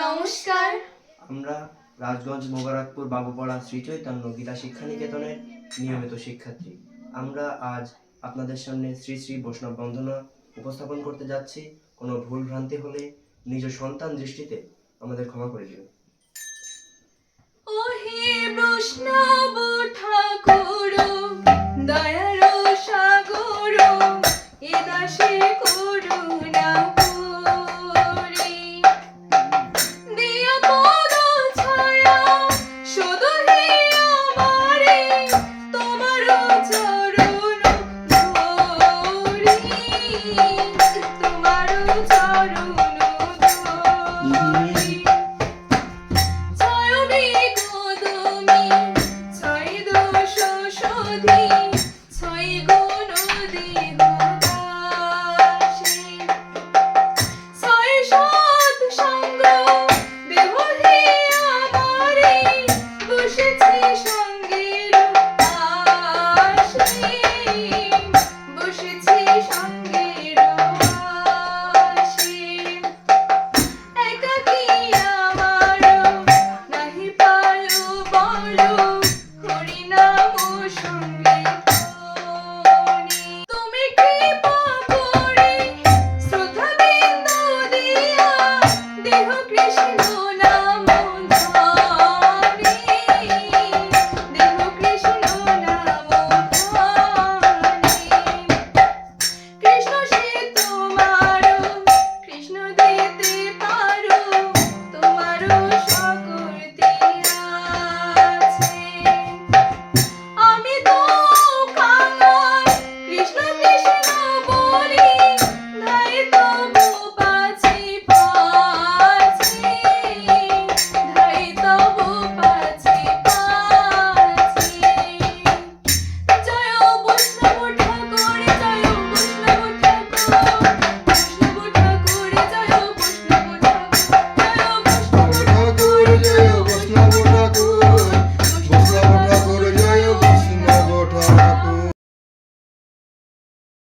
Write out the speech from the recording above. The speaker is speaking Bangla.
নমস্কার। আমরা রাজগঞ্জ মোবারকপুর বাবুপাড়া শ্রী চৈতন্য গীতা শিক্ষা নিকেতনের নিয়মিত শিক্ষার্থী। আমরা আজ আপনাদের সামনে শ্রী শ্রী বৈষ্ণব বন্দনা উপস্থাপন করতে যাচ্ছি। কোনো ভুল ভ্রান্তি হলে নিজ সন্তান দৃষ্টিতে আমাদের ক্ষমা করে দিন ওহে বৈষ্ণব ঠাকুর দয়া